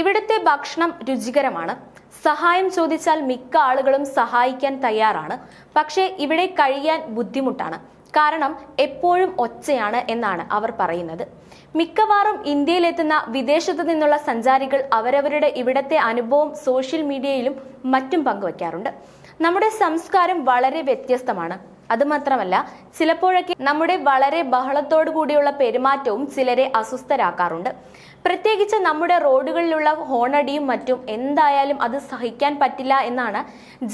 ഇവിടുത്തെ ഭക്ഷണം രുചികരമാണ്. സഹായം ചോദിച്ചാൽ മിക്ക ആളുകളും സഹായിക്കാൻ തയ്യാറാണ്. പക്ഷേ ഇവിടെ കഴിയാൻ ബുദ്ധിമുട്ടാണ്. കാരണം എപ്പോഴും ഒച്ചയാണ് എന്നാണ് അവർ പറയുന്നത്. മിക്കവാറും ഇന്ത്യയിലെത്തുന്ന വിദേശത്തു നിന്നുള്ള സഞ്ചാരികൾ അവരവരുടെ ഇവിടത്തെ അനുഭവം സോഷ്യൽ മീഡിയയിലും മറ്റും പങ്കുവയ്ക്കാറുണ്ട് നമ്മുടെ സംസ്കാരം വളരെ വ്യത്യസ്തമാണ്. അതുമാത്രമല്ല ചിലപ്പോഴൊക്കെ നമ്മുടെ വളരെ ബഹളത്തോടു കൂടിയുള്ള പെരുമാറ്റവും ചിലരെ അസ്വസ്ഥരാക്കാറുണ്ട്. പ്രത്യേകിച്ച് നമ്മുടെ റോഡുകളിലുള്ള ഹോണടിയും മറ്റും എന്തായാലും അത് സഹിക്കാൻ പറ്റില്ല എന്നാണ്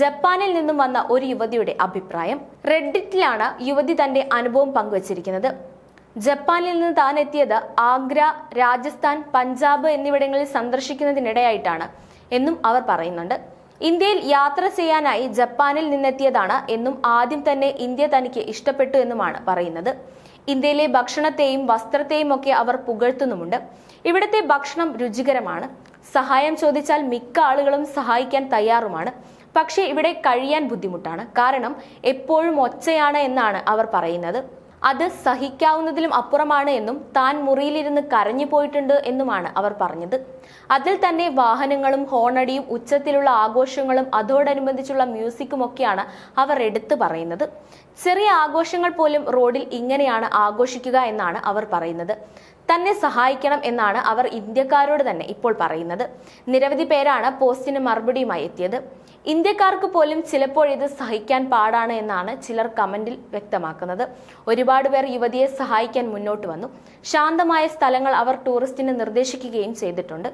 ജപ്പാനിൽ നിന്നും വന്ന ഒരു യുവതിയുടെ അഭിപ്രായം. റെഡിറ്റിലാണ് യുവതി തന്റെ അനുഭവം പങ്കുവച്ചിരിക്കുന്നത്. ജപ്പാനിൽ നിന്ന് താൻ എത്തിയത് ആഗ്ര രാജസ്ഥാൻ പഞ്ചാബ് എന്നിവിടങ്ങളിൽ സന്ദർശിക്കുന്നതിനിടെയായിട്ടാണ് എന്നും അവർ പറയുന്നുണ്ട്. ഇന്ത്യയിൽ യാത്ര ചെയ്യാനായി ജപ്പാനിൽ നിന്നെത്തിയതാണ് എന്നും ആദ്യം തന്നെ ഇന്ത്യ തനിക്ക് ഇഷ്ടപ്പെട്ടു എന്നുമാണ് പറയുന്നത്. ഇന്ത്യയിലെ ഭക്ഷണത്തെയും വസ്ത്രത്തെയും ഒക്കെ അവർ പുകഴ്ത്തുന്നുമുണ്ട്. ഇവിടുത്തെ ഭക്ഷണം രുചികരമാണ്. സഹായം ചോദിച്ചാൽ മിക്ക ആളുകളും സഹായിക്കാൻ തയ്യാറുമാണ്. പക്ഷേ ഇവിടെ കഴിയാൻ ബുദ്ധിമുട്ടാണ്. കാരണം എപ്പോഴും ഒച്ചയാണ് എന്നാണ് അവർ പറയുന്നത്. അത് സഹിക്കാവുന്നതിലും അപ്പുറമാണ് എന്നും താൻ മുറിയിലിരുന്ന് കരഞ്ഞു പോയിട്ടുണ്ട് എന്നുമാണ് അവർ പറഞ്ഞത്. അതിൽ തന്നെ വാഹനങ്ങളും ഹോണടിയും ഉച്ചത്തിലുള്ള ആഘോഷങ്ങളും അതോടനുബന്ധിച്ചുള്ള മ്യൂസിക്കും ഒക്കെയാണ് അവർ എടുത്തു പറയുന്നത്. ചെറിയ ആഘോഷങ്ങൾ പോലും റോഡിൽ ഇങ്ങനെയാണ് ആഘോഷിക്കുക എന്നാണ് അവർ പറയുന്നത്. തന്നെ സഹായിക്കണം എന്നാണ് അവർ ഇന്ത്യക്കാരോട് തന്നെ ഇപ്പോൾ പറയുന്നത്. നിരവധി പേരാണ് പോസ്റ്റിന് മറുപടിയുമായി എത്തിയത്. ഇന്ത്യക്കാർക്ക് പോലും ചിലപ്പോഴിത് സഹിക്കാൻ പാടാണ് എന്നാണ് ചിലർ കമന്റിൽ വ്യക്തമാക്കുന്നത്. ഒരുപാട് പേർ യുവതിയെ സഹായിക്കാൻ മുന്നോട്ട് വന്നു. ശാന്തമായ സ്ഥലങ്ങൾ അവർ ടൂറിസ്റ്റിന് നിർദ്ദേശിക്കുകയും ചെയ്തിട്ടുണ്ട്.